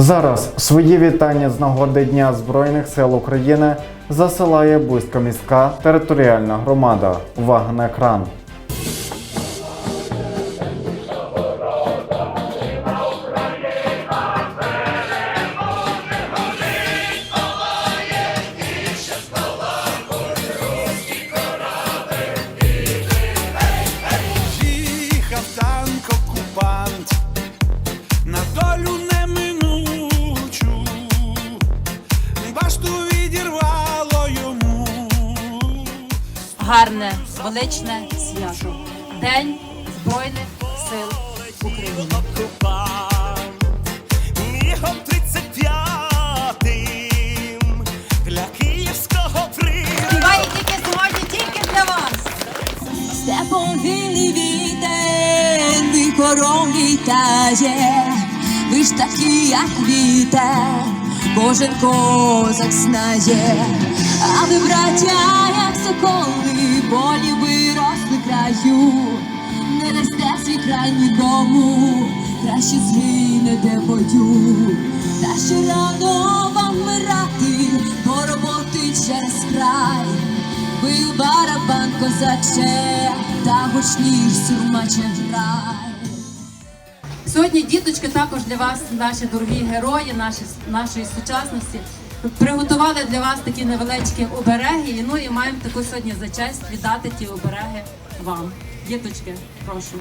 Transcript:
Зараз свої вітання з нагоди Дня Збройних сил України засилає близько міська територіальна громада. Увага на екран. Гарне, величне свято. День Збройних сил України. Окупант мігом 35-м для київського прийому. Співає тільки сьогодні, тільки для вас. Степом вільний вітер, вихором літає, ви ж такі, як вітер, кожен козак знає, а ви, браття, як соколи, болі виросли краю, не дасте свій край нікому, краще згинете бою, та що рано вам вмирати, бо роботи через край. Бив барабан козаче, та гучніш сурмаче грай. Сьогодні, діточки, також для вас, наші дорогі герої, наші, нашої сучасності, приготували для вас такі невеличкі обереги. Ну і маємо таку сьогодні за честь віддати ті обереги вам. Діточки, прошу.